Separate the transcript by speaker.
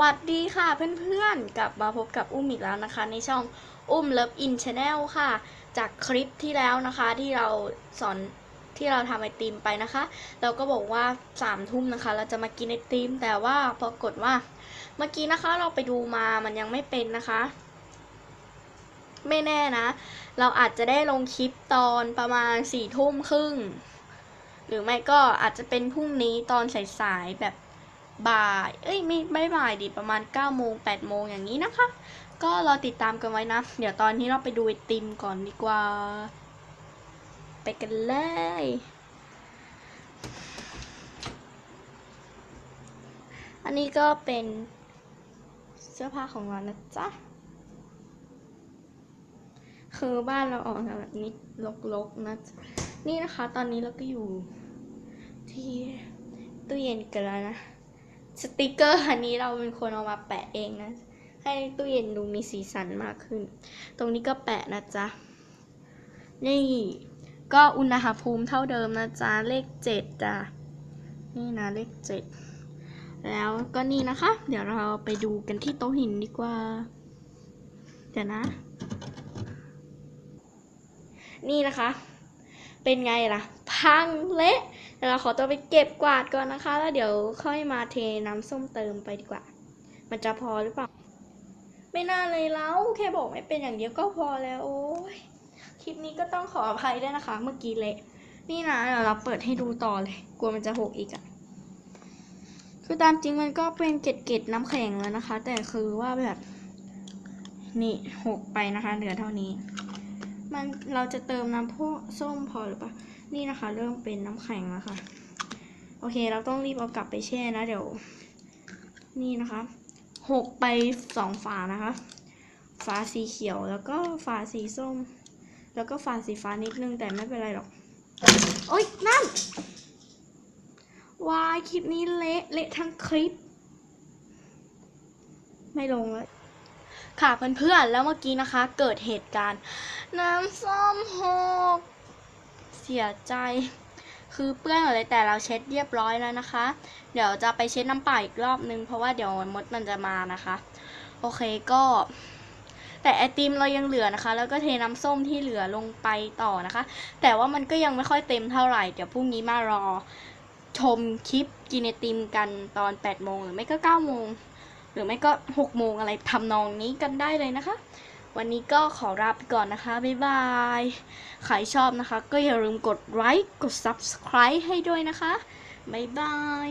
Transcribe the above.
Speaker 1: วัสดีค่ะเพื่อนๆ กลับมาพบกับอุ้มอีกแล้วนะคะ ในช่องอุ้มเลิฟอินชาแนลค่ะ จากคลิปที่แล้วนะคะที่เราสอนที่เราทำไอติมไปนะคะ เราก็บอกว่าสามทุ่มนะคะ เราจะมากินไอติม แต่ว่าปรากฏว่าเมื่อกี้นะคะเราไปดูมามันยังไม่เป็นนะคะ ไม่แน่นะ เราอาจจะได้ลงคลิปตอนประมาณสี่ทุ่มครึ่ง หรือไม่ก็อาจจะเป็นพรุ่งนี้ตอนสายๆแบบ บ่าย เอ้ยไม่ไม่บ่ายดิประมาณ9โมง8โมงอย่างนี้นะคะ ก็รอติดตามกันไว้นะ เดี๋ยวตอนนี้เราไปดูไอติมก่อนดีกว่า ไปกันเลยอันนี้ก็เป็นเสื้อผ้าของเรานะจ๊ะ คือบ้านเราออกแบบนี้ลกๆนะจ๊ะ นี่นะคะ ตอนนี้เราก็อยู่ที่ตู้เย็นกันแล้วนะ สติกเกอร์อันนี้เราเป็นคนเอามาแปะเองนะ ให้ตู้เย็นดูมีสีสันมากขึ้น ตรงนี้ก็แปะนะจ๊ะ นี่ก็อุณหภูมิเท่าเดิมนะจ๊ะ เลขเจ็ดจ้ะ นี่นะเลขเจ็ดแล้วก็นี่นะคะ เดี๋ยวเราไปดูกันที่โต๊ะหินดีกว่า เดี๋ยวนะ นี่นะคะ เป็นไงล่ะ พังเละเดี๋ยวเราขอตัวไปเก็บกวาดก่อนนะคะ แล้วเดี๋ยวค่อยมาเทน้ำส้มเติมไปดีกว่า มันจะพอหรือเปล่า ไม่น่าเลยแล้วแค่บอกไม่เป็นอย่างเดียวก็พอแล้วโอ้ยคลิปนี้ก็ต้องขออภัยด้วยนะคะ เมื่อกี้เละนี่นะเดี๋ยวเราเปิดให้ดูต่อเลย กลัวมันจะหกอีกอะ่ะคือตามจริงมันก็เป็นเกล็ดๆน้ำแข็งแล้วนะคะ แต่คือว่าแบบนี่หกไปนะคะ เหลือเท่านี้ มันเราจะเติมน้ำพวกส้มพอหรือเปล่า นี่นะคะ เริ่มเป็นน้ำแข็งแล้วค่ะ โอเค เราต้องรีบเอากลับไปแช่นะ เดี๋ยว นี่นะคะหกไปสองฝานะคะ ฝาสีเขียวแล้วก็ฝาสีส้ม แล้วก็ฝาสีฟ้านิดนึงแต่ไม่เป็นไรหรอก โอ๊ยนั่นวายคลิปนี้เละเละทั้งคลิป ไม่ลงแล้วค่ะเพื่อนๆแล้วเมื่อกี้นะคะ เกิดเหตุการณ์ น้ำส้มหก สียใจ คือเปื้อนหมดเลยแต่เราเช็ดเรียบร้อยแล้วนะคะ เดี๋ยวจะไปเช็ดน้ำเปล่าอีกรอบนึง เพราะว่าเดี๋ยวมดมันจะมานะคะ โอเคก็ แต่ไอติมเรายังเหลือนะคะ แล้วก็เทน้ำส้มที่เหลือลงไปต่อนะคะ แต่ว่ามันก็ยังไม่ค่อยเต็มเท่าไหร่เดี๋ยวพรุ่งนี้มารอชมคลิปกินไอติมกันตอน 8 โมงหรือไม่ก็ 9 โมง หรือไม่ก็ 6 โมงอะไรทำนองนี้กันได้เลยนะคะ วันนี้ก็ขอลาไปก่อนนะคะ บ๊ายบาย ใครชอบนะคะ ก็อย่าลืมกดไลค์ กด subscribe ให้ด้วยนะคะ บ๊ายบาย